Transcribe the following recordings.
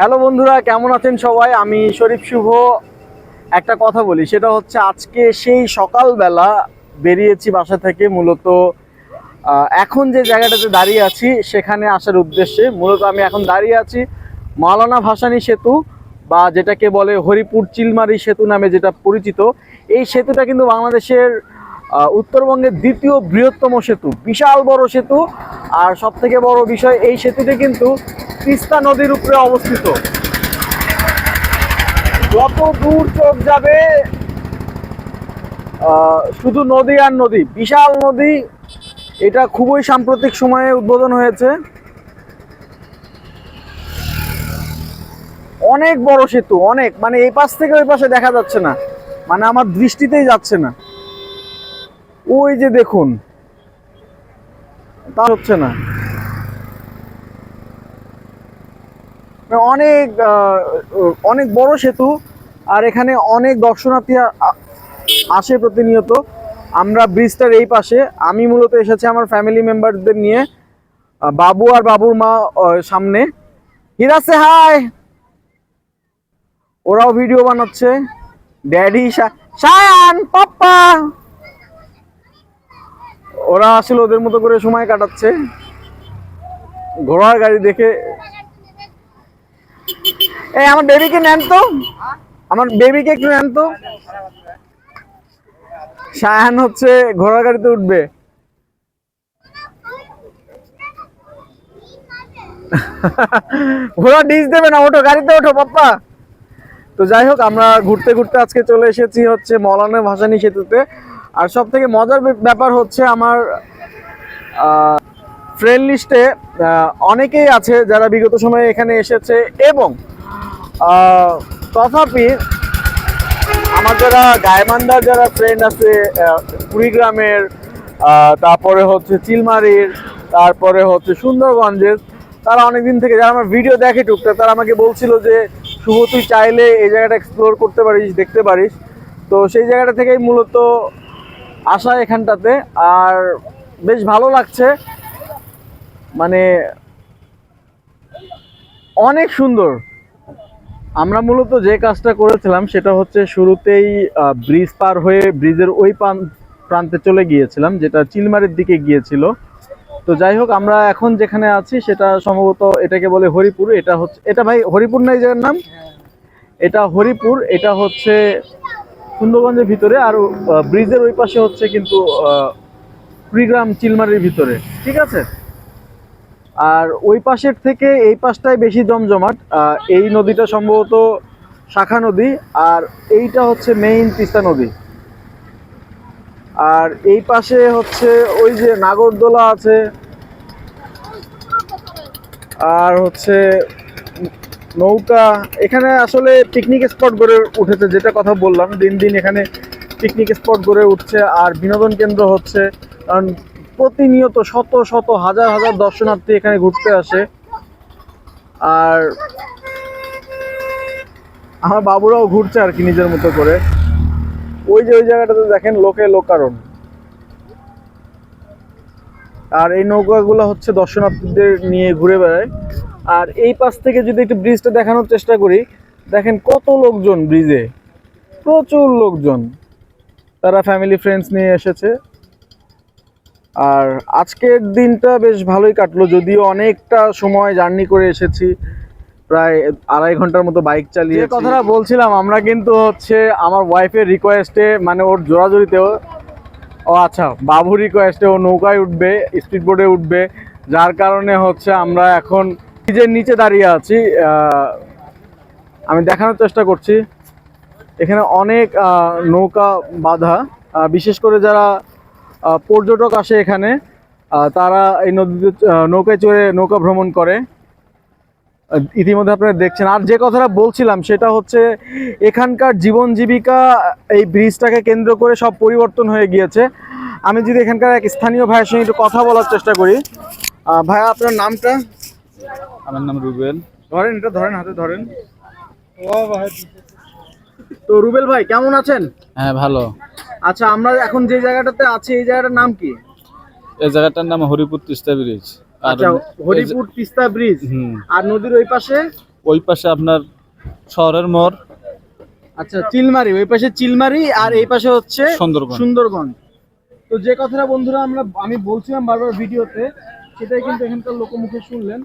Hello বন্ধুরা, কেমন আছেন সবাই? আমি শরীফ শুভ। একটা কথা বলি, সেটা হচ্ছে আজকে সেই সকালবেলা বেরিয়েছি বাসা থেকে মূলত এখন যে জায়গাটাতে দাঁড়িয়ে আছি, সেখানে আসার উদ্দেশ্যে মূলত আমি এখন দাঁড়িয়ে আছি মাওলানা ভাসানী সেতু বা যেটাকে বলে হরিপুর চিলমারি সেতু নামে যেটা পরিচিত। এই সেতুটা কিন্তু বাংলাদেশের উত্তরবঙ্গের দ্বিতীয় বৃহত্তম সেতু, বিশাল বড় সেতু। আর সব থেকে বড় বিষয়, এই সেতুটি কিন্তু তিস্তা নদীর উপরে অবস্থিত। যত দূর চোখ যাবে শুধু নদী আর নদী, বিশাল নদী, এটা খুবই সাম্প্রতিক সময়ে উদ্বোধন হয়েছে। অনেক বড় সেতু, অনেক মানে এই পাশ থেকে ওই পাশে দেখা যাচ্ছে না। মানে আমার দৃষ্টিতেই যাচ্ছে না। ওই যে দেখুন। তা হচ্ছে না। অনেক অনেক বড় সেতু আর এখানে অনেক দর্শনার্থী আসে প্রতিনিয়ত। আমরা ব্রিজটার এই পাশে। আমি মূলত এসেছি আমার ফ্যামিলি মেম্বারদের নিয়ে বাবু আর বাবুর মা সামনে। হিরাসে হাই ওরাও ভিডিও বানাচ্ছে। ড্যাডি শায়ান পাপ্পা! ওরা আসলে ওদের মতো করে সময় কাটাচ্ছে। ঘোড়ার গাড়ি দেখে। এই, আমার বেবিকে নেন তো। আমার বেবিকে একটু নেন তো। শায়ান হচ্ছে ঘোড়ার গাড়িতে উঠবে। ঘোড়া ডিস দেবে না, ওঠো, গাড়িতে ওঠো, পাপ্পা। তো যাই হোক, আমরা ঘুরতে ঘুরতে আজকে চলে এসেছি হচ্ছে মৌলানা ভাসানি সেতুতে। আর সব থেকে মজার ব্যাপার হচ্ছে আমার ফ্রেন্ড লিস্টে অনেকেই আছে যারা বিগত সময়ে এখানে এসেছে এবং তথাপি আমার যারা গায়মান্দার যারা ফ্রেন্ড আছে কুড়িগ্রামের তারপরে হচ্ছে চিলমারির, তারপরে হচ্ছে সুন্দরগঞ্জের, তারা অনেকদিন থেকে যারা আমার ভিডিও দেখে টুকটাক, তারা আমাকে বলছিল যে, শুভ, তুই চাইলে এই জায়গাটা এক্সপ্লোর করতে পারিস, দেখতে পারিস। তো সেই জায়গাটা থেকেই মূলত আসা এখানটাতে আর বেশ ভালো লাগছে। মানে অনেক সুন্দর। আমরা মূলত যে কাজটা করেছিলাম সেটা হচ্ছে শুরুতেই ব্রিজ পার হয়ে ব্রিজের ওই প্রান্তে চলে গিয়েছিলাম, যেটা চিলমারির দিকে গিয়েছিল। তো যাই হোক, আমরা এখন যেখানে আছি সেটা সম্ভবত এটাকে বলে হরিপুর। এটা হচ্ছে, এটা ভাই হরিপুর না এই জায়গার নাম? এটা হরিপুর, এটা হচ্ছে সুন্দরগঞ্জের ভিতরে আর ব্রিজের ওই পাশে হচ্ছে কিন্তু কুড়িগ্রাম চিলমারির ভিতরে, ঠিক আছে? আর ওই পাশের থেকে এই পাশটাই বেশি জমজমাট এই নদীটা সম্ভবত শাখা নদী, আর এইটা হচ্ছে মেইন তিস্তা নদী। আর এই পাশে হচ্ছে ওই যে নাগরদোলা আছে, আর হচ্ছে নৌকা, এখানে আসলে পিকনিক স্পট গড়ে উঠেছে, যেটা কথা বললাম, দিন দিন এখানে পিকনিক স্পট গড়ে উঠছে, আর বিনোদন কেন্দ্র হচ্ছে, কারণ প্রতিনিয়ত শত শত, হাজার হাজার দর্শনার্থী এখানে ঘুরতে আসে। আর আমার বাবুরাও ঘুরছে আর কি নিজের মতো করে। ওই যে ওই জায়গাটাতে দেখেন লোকে লোকারণ। আর এই নৌকাগুলো হচ্ছে দর্শনার্থীদের নিয়ে ঘুরে বেড়ায়। আর এই পাশ থেকে যদি একটু ব্রিজটা দেখানোর চেষ্টা করি, দেখেন কত লোকজন ব্রিজে প্রচুর লোকজন। তারা ফ্যামিলি ফ্রেন্ডস নিয়ে এসেছে। আর আজকের দিনটা বেশ ভালোই কাটলো, যদিও অনেকটা সময় জার্নি করে এসেছি। প্রায় আড়াই ঘণ্টার মতো বাইক চালিয়ে কথাটা বলছিলাম, আমরা কিন্তু হচ্ছে আমার ওয়াইফের রিকোয়েস্টে মানে ওর জোরাজোরিতেও ও আচ্ছা বাবু রিকোয়েস্টে ও নৌকায় উঠবে স্পিড বোর্ডে উঠবে, যার কারণে হচ্ছে আমরা এখন ব্রিজের নিচে দাঁড়িয়ে আছি আমি দেখানোর চেষ্টা করছি। এখানে অনেক নৌকা বাঁধা বিশেষ করে যারা পর্যটক আসে এখানে তারা এই নদীতে নৌকায় চড়ে নৌকা ভ্রমণ করে। ইতিমধ্যে আপনারা দেখছেন। আর যে কথাটা বলছিলাম, সেটা হচ্ছে এখানকার জীবন জীবিকা, এই ব্রিজটাকে কেন্দ্র করে সব পরিবর্তন হয়ে গিয়েছে। আমি যদি এখানকার এক স্থানীয় ভাইয়ের সঙ্গে একটু কথা বলার চেষ্টা করি। ভাইয়া, আপনার নামটা? আমার নাম রুবেল। ধরেন এটা ধরেন হাতে ধরেন। তো রুবেল ভাই কেমন আছেন? হ্যাঁ ভালো। আচ্ছা আমরা এখন যে জায়গাটাতে আছি এই জায়গাটার নাম কি? এই জায়গাটার নাম হরিপুর তিস্তা ব্রিজ। আর আচ্ছা হরিপুর তিস্তা ব্রিজ। হুম। আর নদীর ওই পাশে? ওই পাশে আপনার শহরের মোড়। আচ্ছা চিলমারি ওই পাশে চিলমারি আর এই পাশে হচ্ছে সুন্দরবন। সুন্দরবন। তো যে কথাটা বন্ধুরা আমরা আমি বলছিলাম বারবার ভিডিওতে সেটাই কিন্তু এখানকার লোকমুখে শুনলেন।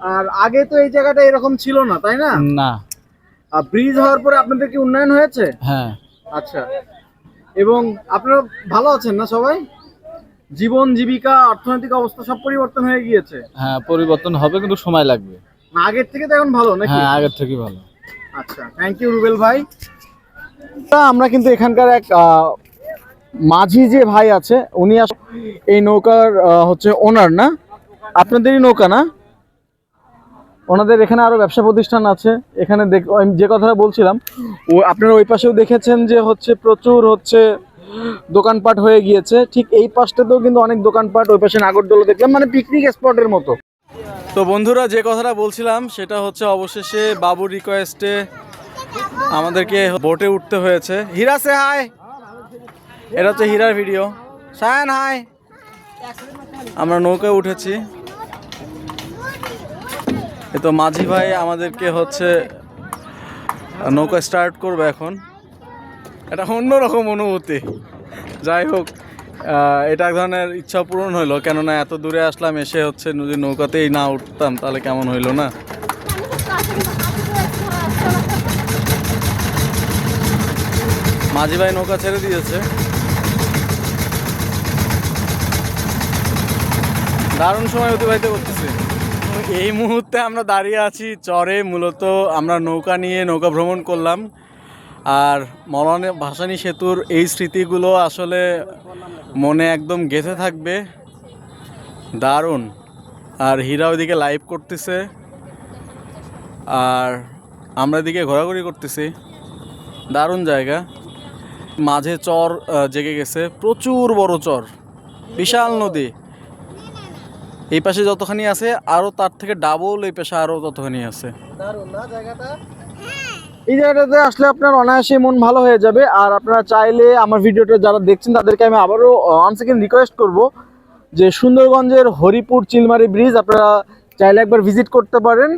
আর আগে তো এই জায়গাটা এরকম ছিল না তাই না? না। আর ব্রিজ হওয়ার পরে আপনাদের কি উন্নয়ন হয়েছে? হ্যাঁ। আচ্ছা। এবং আপনারা ভালো আছেন না সবাই? জীবন জীবিকা অর্থনৈতিক অবস্থা সব পরিবর্তন হয়ে গিয়েছে। হ্যাঁ পরিবর্তন হবে কিন্তু সময় লাগবে। আগের থেকে তো এখন ভালো নাকি? হ্যাঁ আগের থেকে ভালো। আচ্ছা থ্যাংক ইউ রুবেল ভাই। তা আমরা কিন্তু এখানকার এক মাঝি যে ভাই আছে উনি আস- এই নৌকার হচ্ছে ওনার না? আপনাদেরই নৌকা না? ওনাদের এখানে আরও ব্যবসা প্রতিষ্ঠান আছে। এখানে দেখ- যে কথাটা বলছিলাম, ও আপনারা ওই পাশেও দেখেছেন যে হচ্ছে প্রচুর হচ্ছে দোকানপাট হয়ে গিয়েছে। ঠিক এই পাশটাতেও কিন্তু অনেক দোকানপাট, ওই পাশে নাগরদোলা দেখলাম মানে পিকনিক স্পটের মতো। তো বন্ধুরা, যে কথাটা বলছিলাম, সেটা হচ্ছে অবশেষে বাবুর রিকোয়েস্টে আমাদেরকে বোটে উঠতে হয়েছে। হীরা সে হাই এটা হচ্ছে হীরার ভিডিও সায়ন হাই আমরা নৌকায় উঠেছি। এ তো মাঝি ভাই আমাদেরকে হচ্ছে নৌকা স্টার্ট করবে এখন। এটা অন্যরকম অনুভূতি। যাই হোক এটা এক ধরনের ইচ্ছা পূরণ হইল, কেননা এত দূরে আসলাম, এসে হচ্ছে যদি নৌকাতেই না উঠতাম, তাহলে কেমন হইল না? মাঝি ভাই নৌকা ছেড়ে দিয়েছে। দারুণ সময় অতিবাহিত করতেছি। এই মুহূর্তে আমরা দাঁড়িয়ে আছি চরে, মূলত আমরা নৌকা নিয়ে নৌকা ভ্রমণ করলাম। আর মরণে ভাসানী সেতুর এই স্মৃতিগুলো আসলে মনে একদম গেঁথে থাকবে। দারুণ। আর হীরা ওইদিকে লাইভ করতেছে। আর আমরা এদিকে ঘোরাঘুরি করতেছি। দারুণ জায়গা। মাঝে চর জেগে গেছে। প্রচুর বড় চর। বিশাল নদী। এই পাশে যতখানি আছে আরও তার থেকে ডাবল এই পাশে আরও ততখানি আছে। এই জায়গাটাতে আসলে আপনার অনায়াসে মন ভালো হয়ে যাবে, আর আপনারা চাইলে আমার ভিডিওটা যারা দেখছেন, তাদেরকে আমি আবারও ওয়ান সেকেন্ড রিকোয়েস্ট করব যে সুন্দরগঞ্জের হরিপুর চিলমারি ব্রিজ আপনারা চাইলে একবার ভিজিট করতে পারেন।